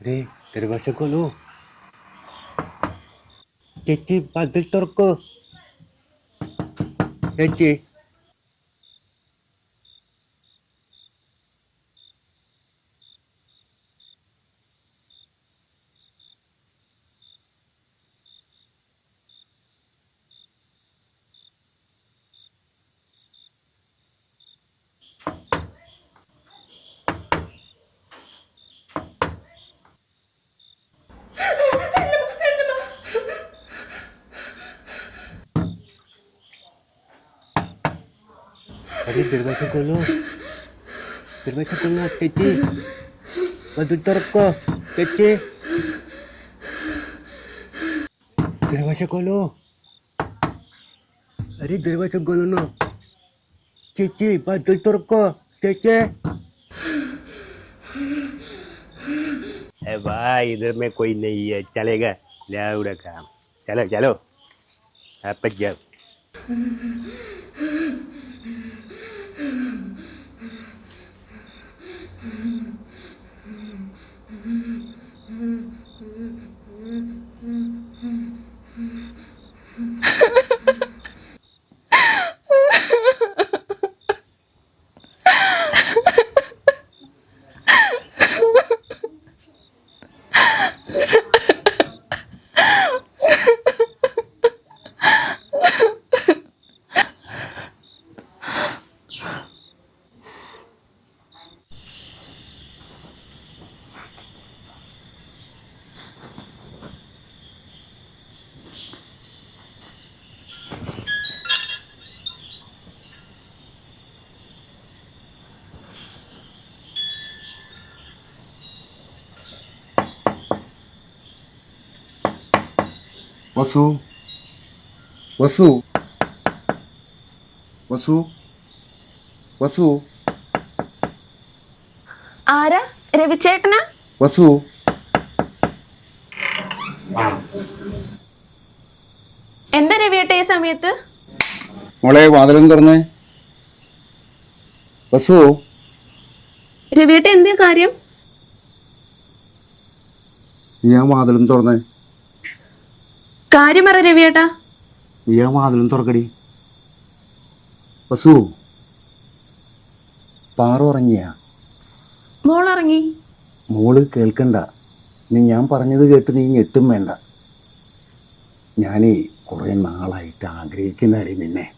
अरे तेरे पास से खोलो चेची पादल तोड़ को चेची अरे दरवाज़ा खोलो दरवाज़ा खोलो टेची मधु तरफ़ को टेची दरवाज़ा खोलो अरे दरवाज़ा खोलो ना टेची मधु तरफ़ को टेचे भाई इधर में कोई नहीं है चलेगा ले लाउड काम चलो चलो आप जाओ വസു. വസു. വസു. വസു. ആരാ? രവിചേട്ടനാ വസു. എന്താ രവിയേട്ട ഈ സമയത്ത്? മോളെ വാതിലും തുറന്നേ. വസു. രവിയേട്ട എന്തേ കാര്യം? നീ ആ വാതിലും തുറന്നേ. കാര്യം പറ രവിയേട്ടാ നീ ആ വാതിലും തുറക്കടി. വസു. പാറ ഉറങ്ങിയ? മോളിറങ്ങി മോൾ കേൾക്കണ്ട. നീ ഞാൻ പറഞ്ഞത് കേട്ട് നീ ഞെട്ടും വേണ്ട. ഞാനേ കുറേ നാളായിട്ട് ആഗ്രഹിക്കുന്നടി നിന്നെ.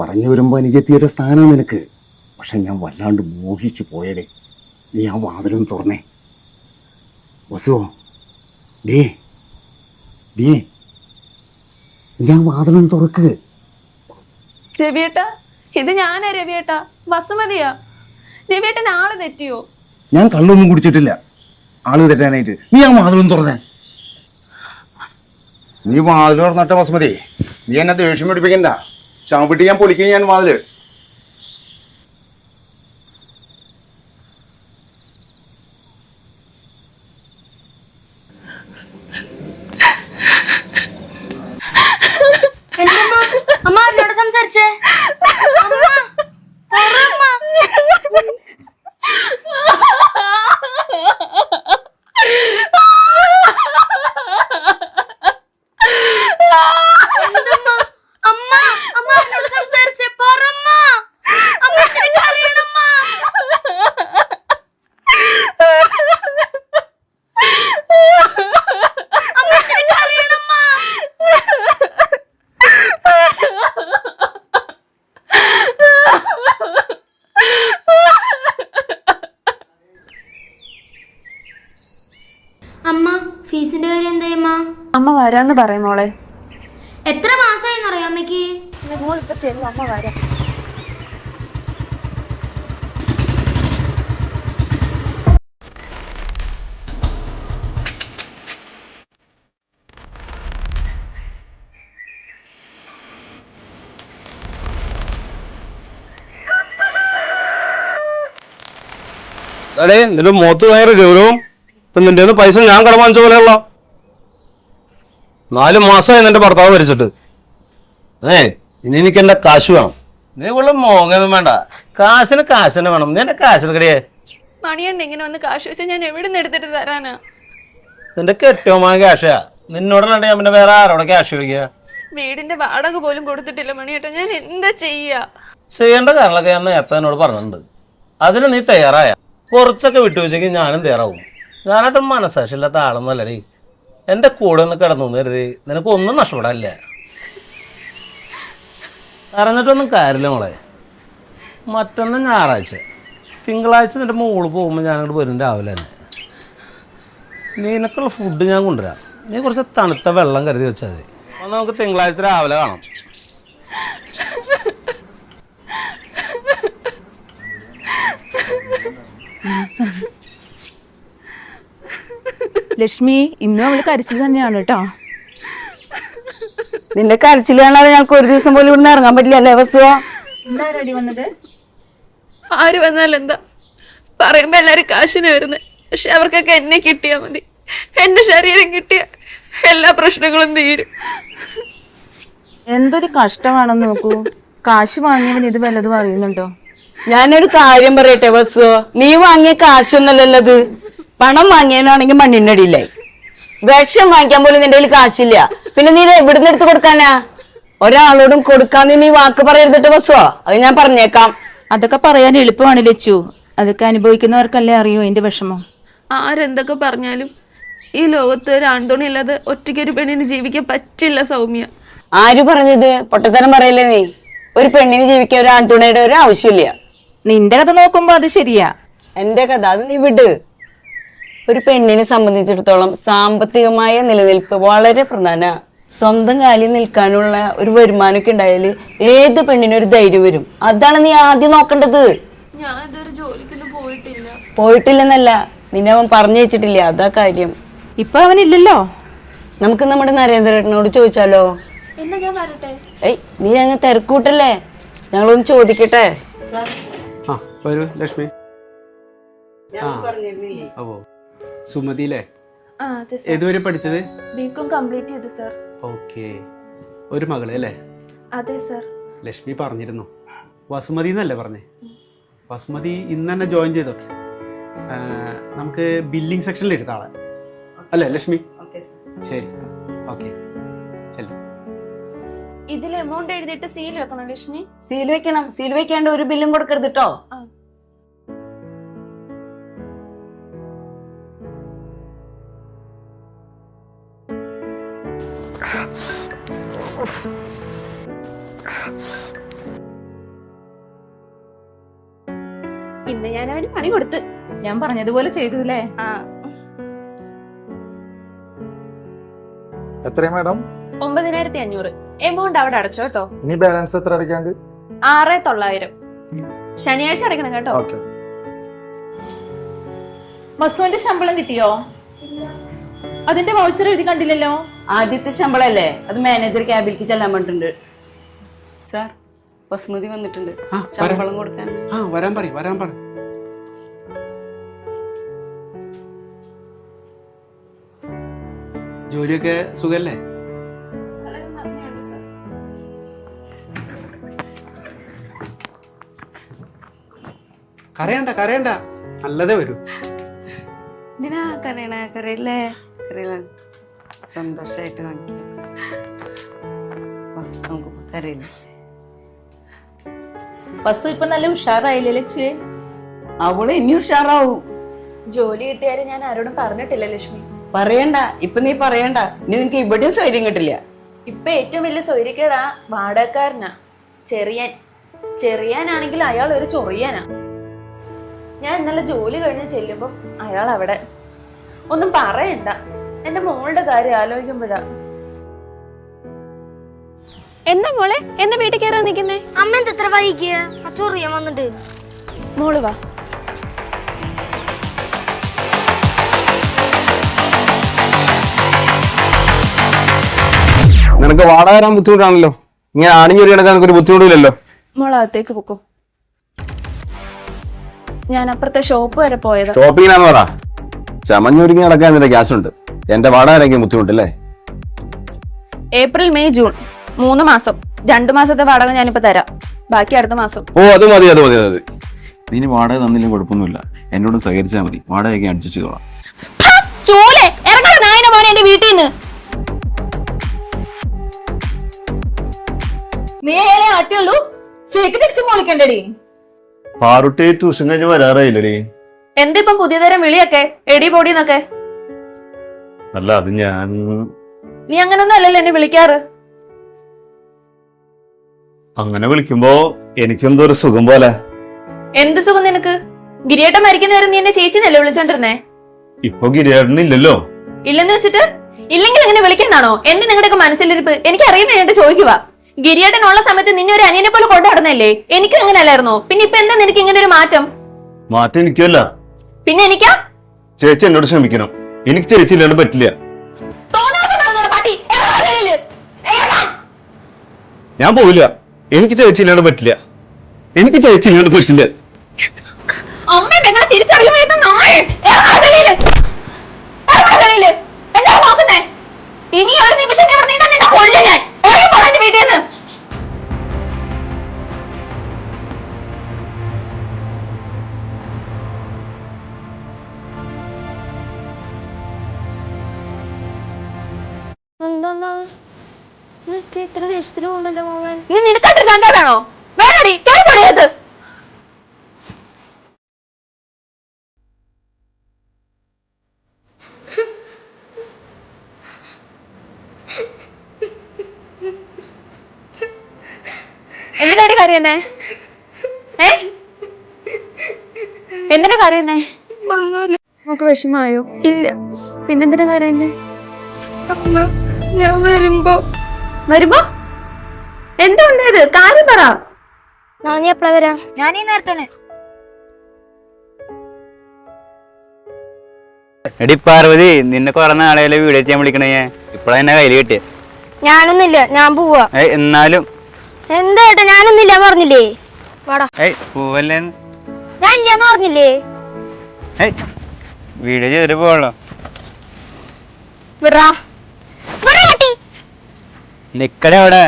പറഞ്ഞു വരുമ്പോൾ അനുജത്തിയുടെ സ്ഥാനം നിനക്ക്. പക്ഷെ ഞാൻ വല്ലാണ്ട് മോഹിച്ചു പോയടേ. നീ ആ വാതിലും തുറന്നേ. വസുവോ ഡേ ഡേ നീ ആ വാതിലും തുറക്കുക രവിയേട്ട ഇത് ഞാനാ രവിയേട്ട വസുമതിയാ. രവിയേട്ടൻ ആൾ തെറ്റിയോ? ഞാൻ കള്ളൊന്നും കുടിച്ചിട്ടില്ല. ആൾ തെറ്റാനായിട്ട്. നീ ആ വാതിലും തുറന്നേ. നീ വാതിൽ തുറന്നിട്ട വസുമതി നീ എന്നെ ദേഷ്യം പിടിപ്പിക്കണ്ട. ചാമ്പിട്ട് ഞാൻ പൊളിക്കും ഞാൻ വാതിൽ എന്തമ്മ അമ്മ എന്നോട് സംസാരിച്ചേ അമ്മ പറ അമ്മ. എന്തമ്മ? അമ്മ അമ്മ എന്നോട് സംസാരിച്ചേ പറ അമ്മ. അമ്മ എന്തിനാ കരയണമ്മ? അമ്മ എന്തിനാ കരയണമ്മ? അമ്മ അമ്മ വരാന്ന് പറയും മോളെ. എത്ര മാസമായി അറിയാം അമ്മയ്ക്ക് മോൾ ഇപ്പൊ ചെല്ലും അമ്മ വരാം. അടേ നിന്റെ മുഖത്ത് ഭയങ്കര ഗൗരവം. ഇപ്പൊ നിന്റെ പൈസ ഞാൻ കടമാനിച്ച പോലെയുള്ള നാല് മാസമായി നിന്റെ ഭർത്താവ് മരിച്ചിട്ട്. ഏ ഇനി എനിക്ക് എന്റെ കാശ് വേണം. നീ ഇവിടെ മോങ്ങൊന്നും വേണ്ട. കാശിന് കാശിന് വേണം. നീ എന്റെ കാശിന് കടിയേ. മണിയണ്ണ ഇങ്ങനെ വന്ന് കാശ് വെച്ചാൽ ഞാൻ എവിടെ നിന്ന് എടുത്തിട്ട് തരാനാ? നിന്റെ കെട്ടിയോമായ ക്യാഷാ നിന്നോടല്ലാണ്ട് ഞാൻ പിന്നെ വേറെ ആരോടെ ക്യാഷ് ചോദിക്കുക? വീടിന്റെ വാടക പോലും കൊടുത്തിട്ടില്ല മണിയേട്ടാ. ഞാൻ എന്താ ചെയ്യാ? ചെയ്യേണ്ട കാര്യങ്ങളൊക്കെ ഞാൻ നേരത്തെ എന്നോട് പറഞ്ഞിട്ടുണ്ട്. അതിന് നീ തയ്യാറായ. കുറച്ചൊക്കെ വിട്ടുവെച്ചെങ്കിൽ ഞാനും തയ്യാറാവും. ഞാനത്ര മനസ്സാക്ഷില്ലാത്ത ആളൊന്നുമല്ലടി. എന്റെ കൂടെ ഒന്ന് കിടന്നു കരുതി നിനക്ക് ഒന്നും നഷ്ടപ്പെടാനില്ല. അറിഞ്ഞിട്ടൊന്നും കാര്യമില്ല മോളെ. മറ്റൊന്ന് ഞായറാഴ്ച. തിങ്കളാഴ്ച നിന്റെ മോൾ പോകുമ്പോൾ ഞാനങ്ങോട്ട് വരും രാവിലെ തന്നെ. നിനക്കുള്ള ഫുഡ് ഞാൻ കൊണ്ടുവരാം. നീ കുറച്ച് തണുത്ത വെള്ളം കരുതി വെച്ചാൽ മതി. നമുക്ക് തിങ്കളാഴ്ച രാവിലെ കാണാം. ലക്ഷ്മി ഇന്നും അവൾ കരച്ചിൽ തന്നെയാണ് കേട്ടോ നിന്റെ കരച്ചിൽ കാണാതെ ഞങ്ങൾക്ക് ഒരു ദിവസം പോലും ഇവിടുന്ന് ഇറങ്ങാൻ പറ്റില്ല അല്ലേ വസുവോ വന്നത്? ആര് വന്നാലെന്താ എന്താ? പറയുമ്പോ എല്ലാരും കാശിന് വരുന്നത് പക്ഷെ അവർക്കൊക്കെ എന്നെ കിട്ടിയാ മതി. എന്റെ ശരീരം കിട്ടിയ എല്ലാ പ്രശ്നങ്ങളും തീരും. എന്തൊരു കഷ്ടമാണെന്ന് നോക്കൂ. കാശ് വാങ്ങിയവൻ ഇത് വല്ലതും അറിയുന്നുണ്ടോ? ഞാനൊരു കാര്യം പറയട്ടെ വസുവോ? നീ വാങ്ങിയ കാശൊന്നല്ലല്ലോ ഇത്. പണം വാങ്ങിയതിനാണെങ്കിൽ മണ്ണിന്റെ അടിയിലായി വിഷം വാങ്ങിക്കാൻ പോലും നിന്റെ കയ്യിൽ കാശില്ല. പിന്നെ നീ എവിടുന്ന് എടുത്ത് കൊടുക്കാനാ? ഒരാളോടും കൊടുക്കാന്ന് നീ വാക്ക് പറയരുതിട്ട് ബസ്സോ. അത് ഞാൻ പറഞ്ഞേക്കാം. അതൊക്കെ പറയാൻ എളുപ്പമാണ് ലച്ചു. അതൊക്കെ അനുഭവിക്കുന്നവർക്കല്ലേ അറിയോ എന്റെ വിഷമം. ആരെന്തൊക്കെ പറഞ്ഞാലും ഈ ലോകത്ത് ഒരു ആൺതുണി ഇല്ലാതെ ഒറ്റയ്ക്ക് ഒരു പെണ്ണിന് ജീവിക്കാൻ പറ്റില്ല സൗമ്യ. ആര് പറഞ്ഞത്? പൊട്ടത്തരം പറയല്ലേ നീ? ഒരു പെണ്ണിന് ജീവിക്കാൻ ഒരു ആൺതുണയുടെ ഒരു ആവശ്യമില്ല. നിന്റെ കഥ നോക്കുമ്പോ അത് ശരിയാ. എന്റെ കഥ അത് നീ വിട്. ഒരു പെണ്ണിനെ സംബന്ധിച്ചിടത്തോളം സാമ്പത്തികമായ നിലനിൽപ്പ് വളരെ പ്രധാന. സ്വന്തം കാലിൽ നിൽക്കാനുള്ള ഒരു വരുമാനമൊക്കെ ഉണ്ടായാൽ ഏത് പെണ്ണിനും ഒരു ധൈര്യം വരും. അതാണ് നീ ആദ്യം നോക്കേണ്ടത്. ഞാൻ ഇതൊരു ജോലിക്കൊന്നും പോയിട്ടില്ല. പോയിട്ടില്ലെന്നല്ല നിന്നെ അവൻ പറഞ്ഞു വെച്ചിട്ടില്ല? അതാ കാര്യം. ഇപ്പൊ അവനില്ലല്ലോ നമുക്ക് നമ്മുടെ നരേന്ദ്രേട്ടനോട് ചോദിച്ചാലോ? എന്നാ ഞാൻ വരട്ടെ? ഏയ് നീ അങ്ങ് തിരക്കൂട്ടല്ലേ? ഞങ്ങളൊന്ന് ചോദിക്കട്ടെ. ആ വരൂ ലക്ഷ്മി. ആ. ഓ സുമതിയിലെ അല്ലേ ഏതുവരെ പഠിച്ചത്? ബികോം കംപ്ലീറ്റ് ചെയ്തു സർ ഓക്കെ. ഒരു മകളെ അല്ലേ അതെ സർ ലക്ഷ്മി പറഞ്ഞിരുന്നു. വസുമതി എന്നല്ലേ പറഞ്ഞേ? വസുമതി ഇന്ന് തന്നെ ജോയിൻ ചെയ്തോ? നമുക്ക് ബില്ലിംഗ് സെക്ഷനിൽ എടുത്ത ആളെ. അല്ലേ ലക്ഷ്മി? ശരി. ഓക്കെ. ഇതിൽ എമൗണ്ട് എഴുതിയിട്ട് സീൽ വെക്കണം ലക്ഷ്മി? സീൽ വെക്കണം. സീൽ വെക്കേണ്ട ഒരു ബില്ലും കൊടുക്കരുത് കേട്ടോ ഇന്ന് ഞാൻ അവന് പണി കൊടുത്ത്. ഞാൻ പറഞ്ഞതുപോലെ ചെയ്തു അല്ലേ എത്രയാ മാഡം? ഒമ്പതിനായിരത്തി അഞ്ഞൂറ്. എമൗണ്ട് അവിടെ അടച്ചോ കേട്ടോ. ഇനി ബാലൻസ് എത്ര അടയ്ക്കാണ്ട്? ആറ് തൊള്ളായിരം. ശനിയാഴ്ച അടയ്ക്കണം കേട്ടോ. ഓക്കെ. മസുവിന്റെ ശമ്പളം കിട്ടിയോ? അതിന്റെ വൗച്ചർ എഴുതി കണ്ടില്ലല്ലോ? ആദ്യത്തെ ശമ്പളല്ലേ? അത് മാനേജർ ക്യാബിലേക്ക് ചെല്ലാൻ പറഞ്ഞിട്ടുണ്ട്. സാർ വസുമതി വന്നിട്ടുണ്ട്. ആ, വരാം. ശമ്പളം കൊടുക്കാൻ. ആ വരാൻ പറ വരാൻ പറ ജോലിയൊക്കെ സുഖല്ലേ? കരയണ്ട കരയണ്ട. നല്ലതേ വരൂ. എന്തിനാ കരയണ? കരയില്ലേ? കരയില്ല സന്തോഷായിട്ട് കാണിക്കാം വാ, നമുക്ക് വസ്തു ഇപ്പൊ നല്ല ഉഷാറായില്ലേ ചേ അവൾ ഇനി ഉഷാറാവും. ജോലി കിട്ടിയാലും ഞാൻ ആരോടും പറഞ്ഞിട്ടില്ല ലക്ഷ്മി. പറയണ്ട. ഇപ്പൊ നീ പറയണ്ട. ഇനി നിനക്ക് ഇവിടെയും സ്വൈര്യം കിട്ടില്ല. ഇപ്പൊ ഏറ്റവും വലിയ സ്വൈര്യക്കേടാ വാടകക്കാരനാ. ചെറിയാൻ. ചെറിയാനാണെങ്കിൽ അയാൾ ഒരു ചൊറിയാനാ. ഞാൻ ഇന്നലെ ജോലി കഴിഞ്ഞ് ചെല്ലുമ്പോ അയാൾ അവിടെ ഒന്നും പറയണ്ട. എന്റെ മോളുടെ കാര്യം ആലോചിക്കുമ്പോഴാ. എന്താ മോളെ? എന്താ വീട്ടിൽ കയറാൻ നിൽക്കുന്നേ? അമ്മ എന്താ ഇത്ര വൈകിയ? ചൊറിയാൻ വന്നിട്ട്. മോൾ വാ. നിനക്ക് വാടക തരാൻ ബുദ്ധിമുട്ടാണല്ലോ. ഇങ്ങനെ ആണിഞ്ഞൊരു കിടക്കാൻ നിനക്ക് ഒരു ബുദ്ധിമുട്ടില്ലല്ലോ. മോളകത്തേക്ക് പൊക്കോ. ഞാൻ അപ്പുറത്തെ ഷോപ്പ് വരെ പോയതാ. ഷോപ്പിങ്ങിനാന്ന് പറ. ചമഞ്ഞൊരുങ്ങി നടക്കാൻ നിന്റെ ക്യാഷ് ഉണ്ട് എന്റെ വാടക ബുദ്ധിമുട്ടില്ലേ ബുദ്ധിമുട്ടല്ലേ? April May June. മൂന്ന് മാസം. രണ്ടു മാസത്തെ വാടക ഞാനിപ്പോ തരാം. ബാക്കി അടുത്ത മാസം. ഓ അത് മതി അത് മതി അത് നീ വാടക തന്നില്ലെങ്കിൽ കുഴപ്പമൊന്നുമില്ല. എന്നോട് സഹകരിച്ചാൽ മതി. വാടകയൊക്കെ അഡ്ജസ്റ്റ് ചെയ്തോളാം. ചൂലെ ഇറങ്ങണ നായന മോനെ എന്റെ വീട്ടിൽ നിന്ന്. നീ ആട്ടിയുള്ളൂ. ശരിക്കും തിരിച്ചു മോളിക്കണ്ടടി പാറുട്ടി ട്യൂഷൻ കഴിഞ്ഞ് വരാറായില്ലടി. എന്തിപ്പം പുതിയതരം വിളിയൊക്കെ? എടി പൊടിന്നൊക്കെ അല്ല അത് ഞാൻ നീ അങ്ങനൊന്നും അല്ലല്ലോ എന്നെ വിളിക്കാറ്. അങ്ങനെ വിളിക്കുമ്പോ എനിക്കെന്തോ ഒരു സുഖം പോലെ. എന്ത് സുഖം നിനക്ക്? ഗിരിയേട്ടൻ മരിക്കുന്ന നേരം നീ എന്നെ ചേച്ചിന്നല്ലേ വിളിച്ചോണ്ടിരുന്നേ? ഇപ്പൊ ഗിരിയേട്ടൻ ഇല്ലല്ലോ. ഇല്ലെന്ന് വെച്ചിട്ട്? ഇല്ലെങ്കിൽ അങ്ങനെ വിളിക്കണ്ടാണോ എന്റെ നിങ്ങളുടെയൊക്കെ മനസ്സിലിരിപ്പ് എനിക്ക് അറിയുന്ന വേണ്ടിട്ട് ചോദിക്കുക ഗിരിയേട്ടൻ ഉള്ള സമയത്ത് നിന്നെ ഒരു അനിയനെ പോലെ കൊണ്ടു നടന്നല്ലേ? എനിക്കും അങ്ങനെ അല്ലായിരുന്നോ പിന്നെ ഇപ്പൊ എന്താ നിനക്ക് ഇങ്ങനെ ഒരു മാറ്റം? മാറ്റം എനിക്കല്ല പിന്നെ എനിക്കാ? ചേച്ചി എന്നോട് ക്ഷമിക്കണം. എനിക്ക് ചേച്ചി ഇല്ലാണ്ട് പറ്റില്ല? ഞാൻ പോവില്ല. എനിക്ക് ചേച്ചി ഇല്ലാണ്ട് പറ്റില്ല. എനിക്ക് ചേച്ചി ഇല്ലാണ്ട് പറ്റില്ല. അമ്മ ഇനി ഒരു നിമിഷം ഇവിടെ നിന്നാ നിന്നെ കൊല്ലും ഞാൻ. ഇറങ്ങി നീ വേണടി കേറി എന്തിനാടി കരയുന്നേ ഏ? എന്തിനാ കരയുന്നേ നമുക്ക് വിഷമായോ ഇല്ല. പിന്നെന്തിനാ കരയുന്നേ ഞാൻ വരുമ്പോ. വരുമ്പോ? എന്താ ഉണ്ടായത് കാര്യം പറ. നാളെ നീ എപ്പോഴാ വരാം? ഞാൻ ഈ നേരത്തെ എടി പാർവതി നിന്നെ കൊറേ നാളെയല്ലേ വീഡിയോ ചെയ്യാൻ വിളിക്കണേ. ഇപ്പഴാ എന്നെ കയ്യിൽ കിട്ടിയ. ഞാനൊന്നുമില്ല. ഞാൻ പോവാ. എന്നാലും. എന്താ ഏട്ടാ ഞാനൊന്നുമില്ല പറഞ്ഞില്ലേ? വാടാ. ഏയ് പോവല്ലേ? ഞാൻ ഇല്ലാന്ന് പറഞ്ഞില്ലേ? ഏയ് വീഡിയോ ചെയ്തിട്ട് പോവാണല്ലോ. വിടാ. നിക്കടെ അവിടെ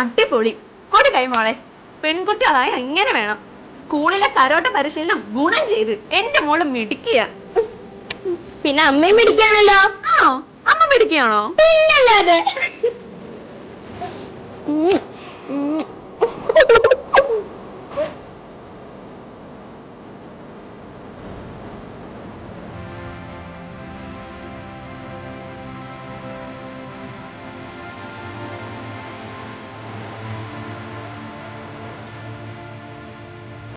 അടിപൊളി. കൊടി കൈ മോളെ. പെൺകുട്ടികളായ എങ്ങനെ വേണം. സ്കൂളിലെ കരോട്ട പരിശീലനം ഗുണം ചെയ്ത് എന്റെ മോൾ മിടിക്കുക പിന്നെ അമ്മയും മിടിക്കുകയാണല്ലോ ആണോ? അമ്മ മിടിക്കുകയാണോ പിന്നല്ലാതെ.